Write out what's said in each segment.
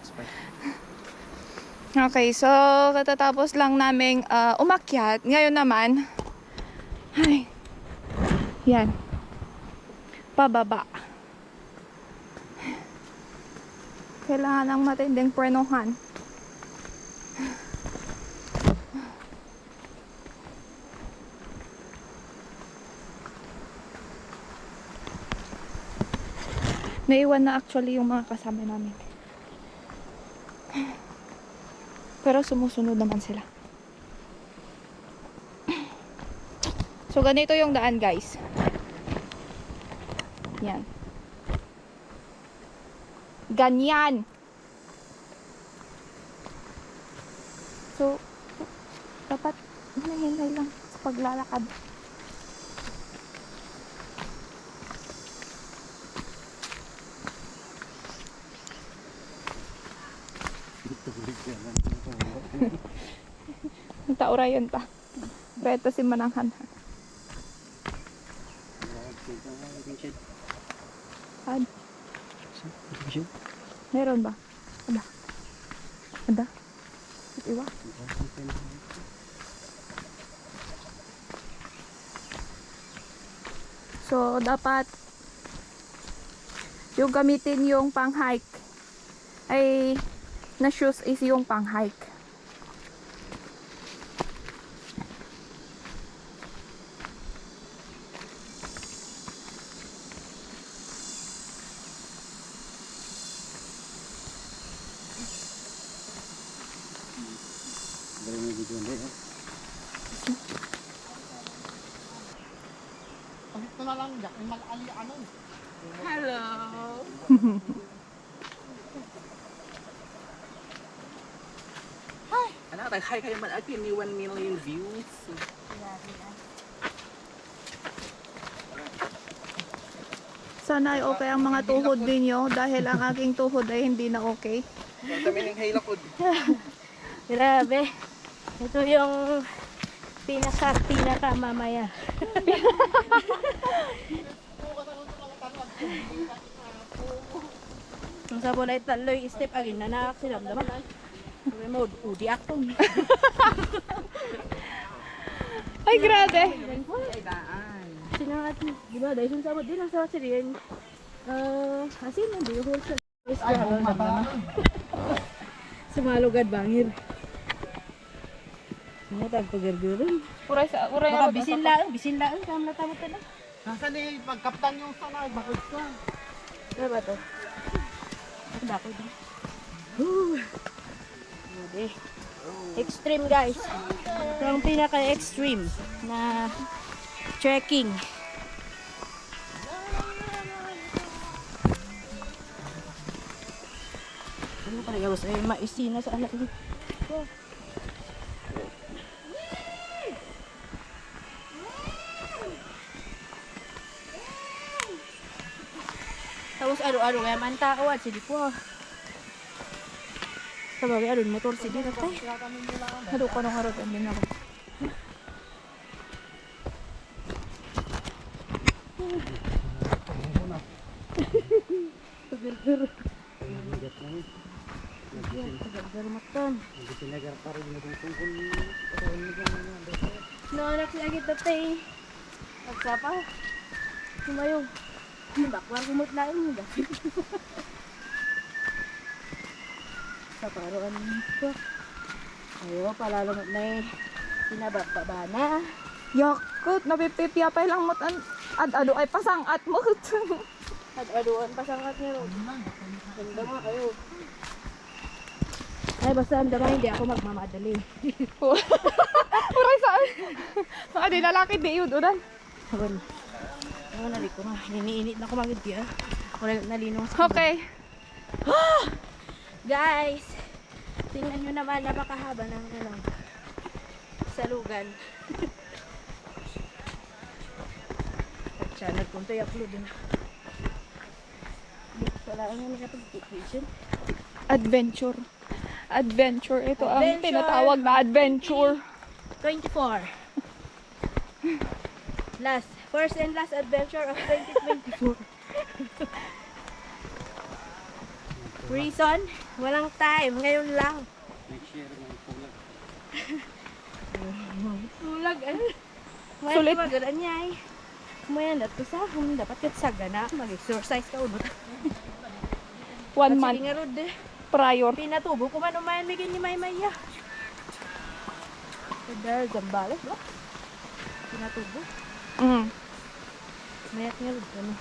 beach pa. Okay, so katatapos lang naming ah, umakyat. Ngayon naman, ay, yan, pababa. Kailangan ng matinding prenuhan. Naiwan na actually yung mga kasama namin. Pero sumusunod naman sila. So, ganito yung daan, guys. Yan. Ganyan. So, dapat hinay lang sa paglalakad. Lang. Nagtaurayan ta. Reto si Mananghan. Ad, meron ba? Ada. Ada. Iwa. So, dapat yung gamitin yung pang-hike ay na shoes is yung pang-hike. Dari mo video hindi eh. Ito na lang, Jack. May mag-ali ano. Hello. Ano, tag-hi kayo man ati ni 1 million views. Sana ay okay ang mga tuhod ninyo dahil ang aking tuhod ay hindi na okay. Ang dami ng hailakod. Grabe. Ito yung pinaka pinaka mamaya. Ang sa bunay taloy step agin na naak sila naman. Sabi mo, udi ako. Ay, grabe. Sinangat, di ba? Dahil sun sabot din ang sa siriyan. Uh, asin, hindi yung whole set. Ay. Sumalugad bangir. Ano tag pagarguron? Uray sa uray Baka bisin lang, bisin lang. Kama na tamo na. Nasaan eh, pagkaptan yung sana, bakit ka? Ano ba to? Ako ba ako din? Grabe. Extreme guys. Ito ang pinaka-extreme na trekking. Ano pa nagawas? Ay, maisina sa anak ko. Tapos ano-ano kaya man tao at sili ko. Sabagay ano motor si dito tay. Hado ko nung harap din ako. Eh. Tagal matan. Hindi sinagar pa rin na kung kung kung kung kung No anak si agit tatay. Agsa pa. Sumayo. Bakwar kumot na yung gabi. Sa paroan ko. Ayo, palalungot na eh. Pinababa na. Yakot, napipipya pa lang mot an ad ado ay pasang at mo. At aduan pasangat niya. Ganda nga kayo. Ay, basta ang dama hindi ako magmamadali. Uray saan? Mga di lalaki di yun uran. Awan. Awan, nalik ko nga. Niniinit na ko magid kaya. Wala nalinong sa Okay. Guys, tingnan nyo naman napakahaba ng ano, salugan. At siya, nagpunta i-upload na. Wala ang ano nakapag-vacation. Adventure. Adventure. Ito ang Adventure. tinatawag na adventure. 24. Last, first and last adventure of 2024. Reason? Walang time. Ngayon lang. Next year, may pulag. Tulag, ano? Sulit. magalan niya eh. Kumaya na to sa kung dapat kat sagana mag-exercise ka unot. One month nga rod eh. prior. Pinatubo ko man umayan may ni May Maya. Kadar zambales ba? Pinatubo. Mm. Mayat nga rod ano.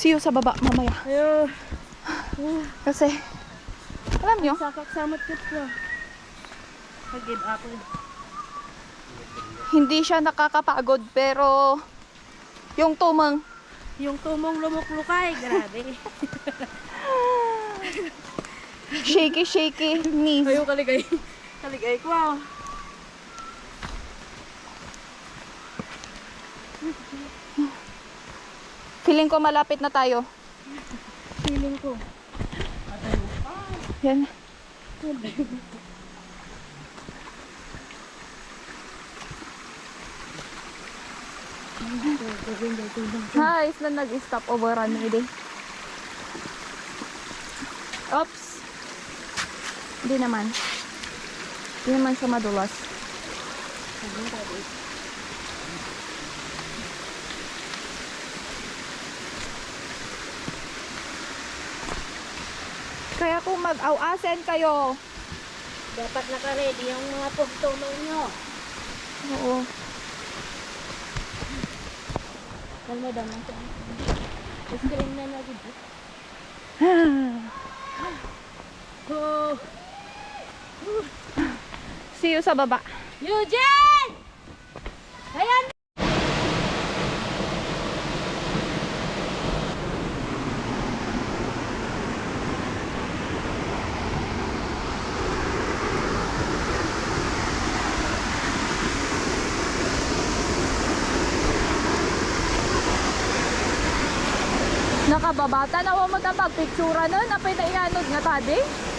See you sa baba mamaya. Ayo. Kasi, alam nyo, Sakak samot kit ko. Pag-give up hindi siya nakakapagod pero yung tumang Yung tumong lumuklukay, grabe. shaky shaky knees. Ayaw kaligay. Kaligay ko ah. Feeling ko malapit na tayo. Feeling ko. Yan. Hi, na nag-stop over already. Oops. Hindi naman. Hindi naman siya madulas. Kaya kung mag-awasen kayo, Dapat naka-ready yung mga pagtumaw nyo. oo, Kalma daw lang siya. Screen na na dito. Oh. see you sa baba. Eugene! Ayan! Nakababata na mo magpapictura nun, na pinaianod nga tadi.